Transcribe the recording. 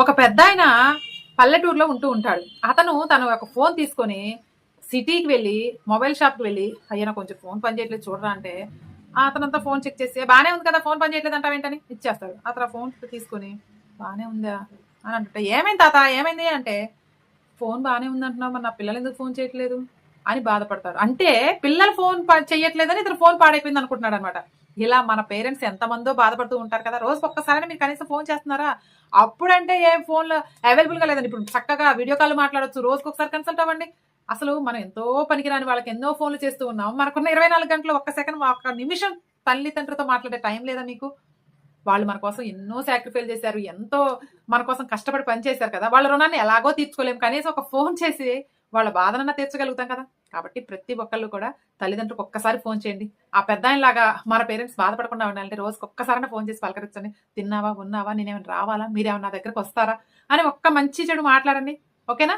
ఒక పెద్ద ఆయన పల్లెటూరులో ఉంటూ ఉంటాడు. అతను తను ఒక ఫోన్ తీసుకొని సిటీకి వెళ్ళి మొబైల్ షాప్కి వెళ్ళి అయ్యా కొంచెం ఫోన్ పని చేయట్లేదు చూడరా అంటే అతనంతా ఫోన్ చెక్ చేసి బాగానే ఉంది కదా ఫోన్ పని చేయట్లేదు ఏంటని? ఇచ్చేస్తాడు. అతను ఫోన్ తీసుకొని బాగానే ఉందా? అని అంటుంటే ఏమైంది తాత ఏమైంది? అంటే ఫోన్ బాగానే ఉంది అంటున్నావు మరి నా పిల్లలు ఎందుకు ఫోన్ చేయట్లేదు? అని బాధపడతారు అంటే పిల్లలు ఫోన్ చేయట్లేదని ఇతను ఫోన్ పాడైపోయింది అనుకుంటున్నాడు అనమాట ఇలా మన పేరెంట్స్ ఎంతమందో బాధపడుతూ ఉంటారు కదా రోజు ఒక్కసారి మీరు కనీసం ఫోన్ చేస్తున్నారా? అప్పుడంటే ఏ ఫోన్లో అవైలబుల్గా లేదండి. ఇప్పుడు చక్కగా వీడియో కాల్ మాట్లాడచ్చు రోజుకి ఒకసారి కన్సల్ట్ అవ్వండి. అసలు మనం ఎంతో పనికిరాని వాళ్ళకి ఎన్నో ఫోన్లు చేస్తూ ఉన్నాం. మనకున్న ఇరవై నాలుగు గంటలు ఒక్క సెకండ్ ఒక్క నిమిషం తల్లిదండ్రులతో మాట్లాడే టైం లేదా మీకు వాళ్ళు మన కోసం ఎన్నో సాక్రిఫైల్ చేశారు ఎంతో మన కోసం కష్టపడి పని చేశారు కదా. వాళ్ళ రుణాన్ని ఎలాగో తీర్చుకోలేము కనీసం ఒక ఫోన్ చేసి వాళ్ళ బాధనన్నా తీర్చగలుగుతాం కదా. కాబట్టి ప్రతి ఒక్కళ్ళు కూడా తల్లిదండ్రులకు ఒక్కసారి ఫోన్ చేయండి. ఆ పెద్ద ఆయనలాగా మన పేరెంట్స్ బాధపడకుండా ఉండాలంటే రోజుకి ఒక్కసారైనా ఫోన్ చేసి పలకరించండి. తిన్నావా ఉన్నావా నేనేమైనా రావాలా మీరేమైనా నా దగ్గరకు వస్తారా అని ఒక్క మంచి చెడు మాట్లాడండి. ఓకేనా?